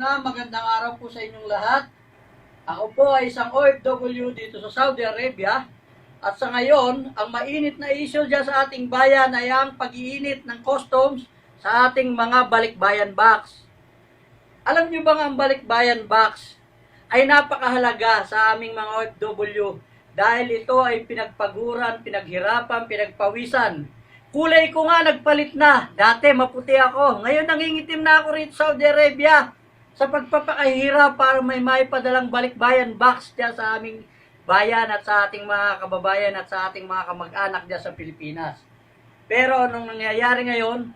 na magandang araw po sa inyong lahat. Ako po ay isang OFW dito sa Saudi Arabia. At sa ngayon, ang mainit na issue dyan sa ating bayan ay ang pag-iinit ng customs sa ating mga balikbayan box. Alam niyo bang ang balikbayan box ay napakahalaga sa aming mga OFW dahil ito ay pinagpaguran, pinaghirapan, pinagpawisan. Kulay ko nga nagpalit na. Dati maputi ako. Ngayon nangingitim na ako rito sa Saudi Arabia sa pagpapakahirap para may maipadalang balikbayan box dyan sa aming bayan at sa ating mga kababayan at sa ating mga kamag-anak dyan sa Pilipinas. Pero nung nangyayari ngayon,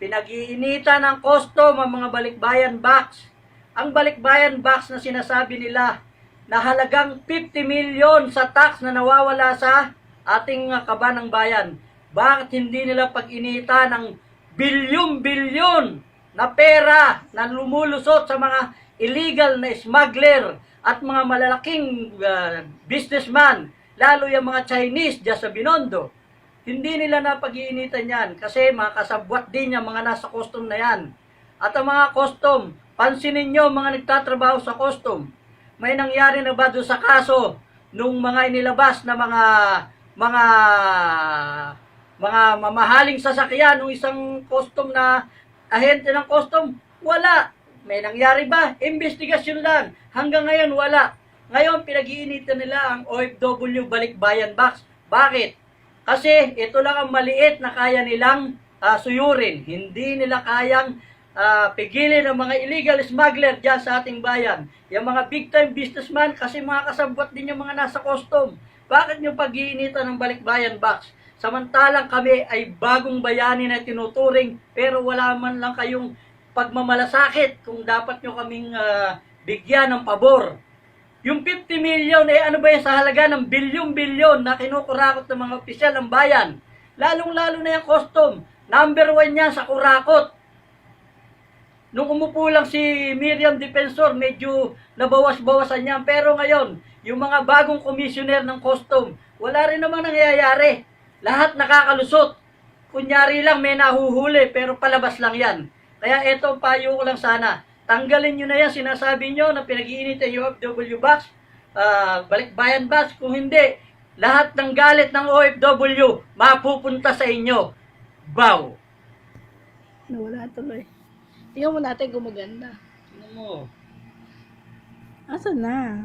pinag-iinitan ng custom ang mga balikbayan box. Ang balikbayan box na sinasabi nila na halagang 50 million sa tax na nawawala sa ating kabanang bayan. Bakit hindi nila pag-inita ng bilyon-bilyon na pera na lumulusot sa mga illegal na smuggler at mga malalaking uh, businessman, lalo yung mga Chinese dyan sa Binondo. Hindi nila na pag-iinitan yan kasi mga kasabwat din yung mga nasa custom na yan. At ang mga custom, pansinin nyo mga nagtatrabaho sa custom. May nangyari na ba doon sa kaso nung mga inilabas na mga mga mga mamahaling sasakyan ng isang custom na ahente ng custom? Wala. May nangyari ba? Investigasyon lang. Hanggang ngayon, wala. Ngayon, pinag-iinitan nila ang OFW Balikbayan Box. Bakit? Kasi ito lang ang maliit na kaya nilang ah, suyurin. Hindi nila kayang ah, pigilin ang mga illegal smuggler dyan sa ating bayan. Yung mga big time businessman kasi mga kasabot din yung mga nasa custom. Bakit nyo pag-iinitan ng balikbayan box? Samantalang kami ay bagong bayani na tinuturing pero wala man lang kayong pagmamalasakit kung dapat nyo kaming ah, bigyan ng pabor. Yung 50 million, eh ano ba yan sa halaga ng bilyon-bilyon na kinukurakot ng mga opisyal ng bayan? Lalong-lalo na yung custom. Number one yan sa kurakot. Nung umupo lang si Miriam Defensor, medyo nabawas-bawasan yan. Pero ngayon, yung mga bagong commissioner ng custom, wala rin namang nangyayari. Lahat nakakalusot. Kunyari lang may nahuhuli, pero palabas lang yan. Kaya eto, payo ko lang sana. Tanggalin nyo na yan, sinasabi nyo na pinag-iinit yung OFW box, ah, balikbayan box. Kung hindi, lahat ng galit ng OFW mapupunta sa inyo. Bow! Nawala tuloy. Tingnan mo natin kung maganda. Tingnan mo. Asa na?